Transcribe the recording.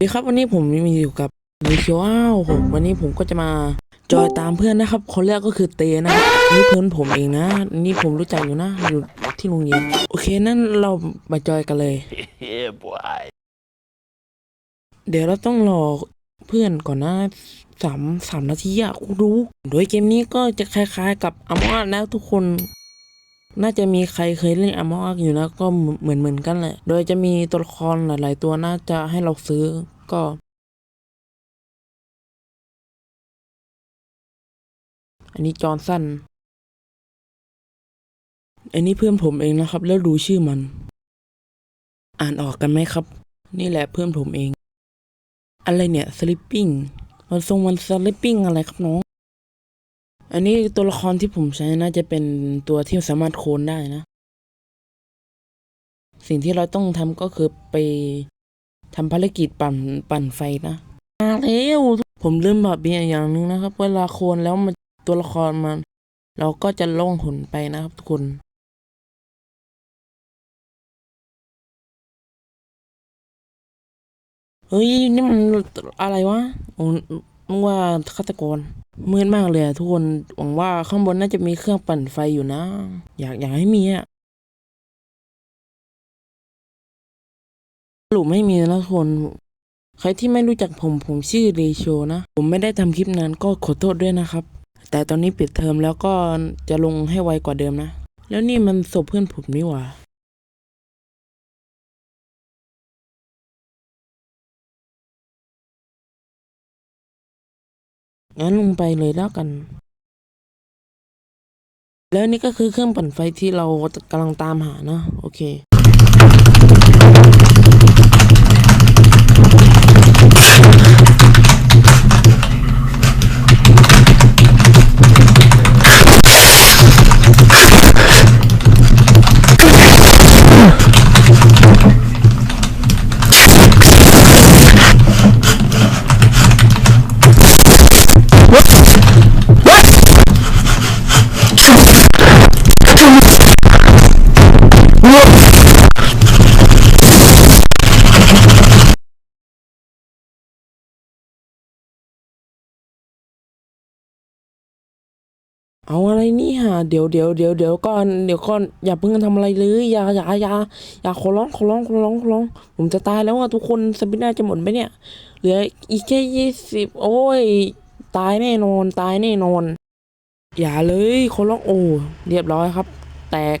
สวัสดีครับวันนี้ผมมีอยู่กับดิเชียวอ้าวผมวันนี้ผมก็จะมาจอยตามเพื่อนนะครับคนแรกก็คือเตนะครับนี่เพื่อนผมเองนะ นี่ผมรู้จักอยู่นะอยู่ที่โรงเรียนโอเคนั่นเรามาจอยกันเลย yeah, boy. เดี๋ยวเราต้องรอเพื่อนก่อนนะสามสามนาทีอะคุณรู้ โดยเกมนี้ก็จะคล้ายๆ กับอมอ s แล้วทุกคน น่าจะมีใครเคยเล่นอมอ s อยู่แล้วก็เหมือนเหมือนกันแหละ โดยจะมีตัวละครหลาย ๆ ตัวน่าจะให้เราซื้อก็อันนี้จอนสันอันนี้เพื่อนผมเองนะครับ แล้วดูชื่อมัน อ่านออกกันไหมครับ นี่แหละเพื่อนผมเอง อะไรเนี่ย sleeping มันทรงมัน sleeping อะไรครับน้อง อันนี้ตัวละครที่ผมใช้น่าจะเป็นตัวที่สามารถโคลนได้นะ สิ่งที่เราต้องทำก็คือไปทำภารกิจปั่นปั่นไฟนะมาแล้วผมลืมบอกเบียร์อย่างหนึงนะครับ เวลาโคลนแล้วมันตัวละครมัน เราก็จะล่องหนไปนะครับทุกคนเฮ้ยนี่มันอะไรวะผมนึก ว่าฆาตกรมืดมากเลยอะทุกคนหวังว่าข้างบนน่าจะมีเครื่องปั่นไฟอยู่นะ อยากอยากให้มีอะสรุปไม่มีนะทุกคนใครที่ไม่รู้จักผมผมชื่อเรโชนะ ผมไม่ได้ทำคลิปนานก็ขอโทษด้วยนะครับ แต่ตอนนี้ปิดเทอมแล้วก็จะลงให้ไวกว่าเดิมนะ แล้วนี่มันศพเพื่อนผมนี่หว่า งั้นลงไปเลยแล้วกัน แล้วนี่ก็คือเครื่องปั่นไฟที่เรากำลังตามหานะ โอเค เอาอะไรนี่ฮะเดี๋ยวเดี๋ยวเดี๋ยวเดี๋ยวก่อนเดี๋ยวก่อนอย่าเพิ่งทำอะไรเลยอย่าอย่าอย่าอย่าขอร้องขอร้องขอร้องขอร้อง ผมจะตายแล้วอะทุกคนสปิน่าจะหมดไหมเนี่ยเหลืออีกแค่ยี่สิบโอ้ย ตายแน่นอนตายแน่นอน อย่าเลยขอร้องโอ้เรียบร้อยครับ แตก